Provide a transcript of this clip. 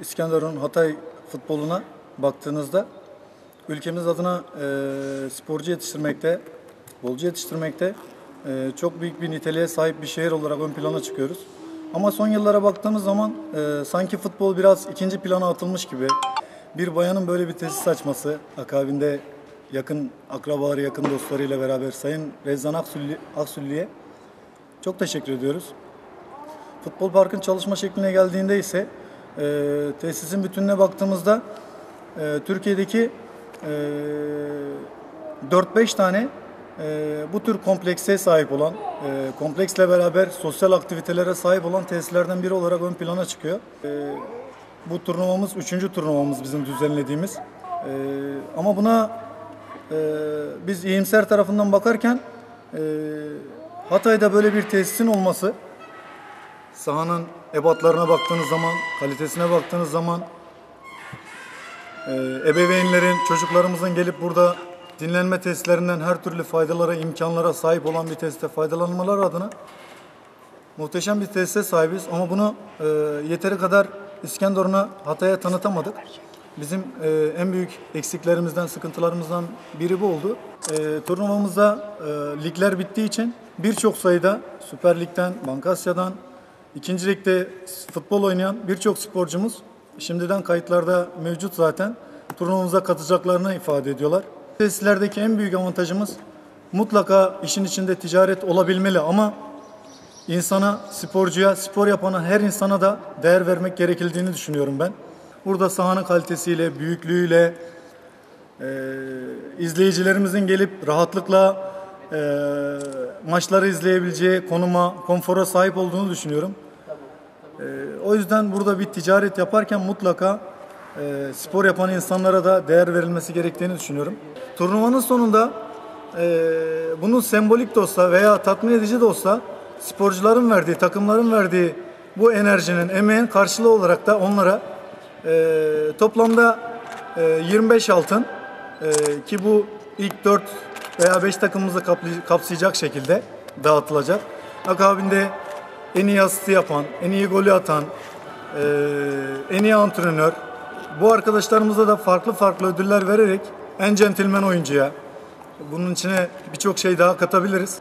İskenderun Hatay futboluna baktığınızda ülkemiz adına e, sporcu yetiştirmekte, futbolcu yetiştirmekte e, çok büyük bir niteliğe sahip bir şehir olarak ön plana çıkıyoruz. Ama son yıllara baktığımız zaman e, sanki futbol biraz ikinci plana atılmış gibi. Bir bayanın böyle bir tesis açması, akabinde yakın akrabaları, yakın dostlarıyla beraber Sayın Rezan Aksülli, Aksülli'ye çok teşekkür ediyoruz. Futbol Park'ın çalışma şekline geldiğinde ise e, tesisin bütününe baktığımızda e, Türkiye'deki e, 4-5 tane e, bu tür komplekse sahip olan, e, kompleksle beraber sosyal aktivitelere sahip olan tesislerden biri olarak ön plana çıkıyor. E, bu turnuvamız, üçüncü turnuvamız bizim düzenlediğimiz. E, ama buna e, biz iyimser tarafından bakarken e, Hatay'da böyle bir tesisin olması, sahanın ebatlarına baktığınız zaman, kalitesine baktığınız zaman e, ebeveynlerin, çocuklarımızın gelip burada dinlenme tesislerinden her türlü faydalara, imkanlara sahip olan bir tesiste faydalanmaları adına muhteşem bir tesise sahibiz. Ama bunu e, yeteri kadar İskenderun'a, Hatay'a tanıtamadık. Bizim e, en büyük eksiklerimizden, sıkıntılarımızdan biri bu oldu. E, turnuvamızda e, ligler bittiği için birçok sayıda Süper Lig'den, Bankasya'dan, ikinci ligde futbol oynayan birçok sporcumuz şimdiden kayıtlarda mevcut zaten. Turnuvamıza katacaklarını ifade ediyorlar. Tesislerdeki en büyük avantajımız mutlaka işin içinde ticaret olabilmeli ama insana, sporcuya, spor yapana her insana da değer vermek gerekildiğini düşünüyorum ben. Burada sahanın kalitesiyle, büyüklüğüyle, e, izleyicilerimizin gelip rahatlıkla e, maçları izleyebileceği konuma, konfora sahip olduğunu düşünüyorum. O yüzden burada bir ticaret yaparken mutlaka e, spor yapan insanlara da değer verilmesi gerektiğini düşünüyorum. Turnuvanın sonunda e, bunun sembolik de olsa veya tatmin edici de olsa sporcuların verdiği, takımların verdiği bu enerjinin, emeğin karşılığı olarak da onlara e, toplamda e, 25 altın e, ki bu ilk 4 veya 5 takımımızı kapsayacak şekilde dağıtılacak. Akabinde en iyi asisti yapan, en iyi golü atan, e, en iyi antrenör. Bu arkadaşlarımıza da farklı farklı ödüller vererek en centilmen oyuncuya, bunun içine birçok şey daha katabiliriz.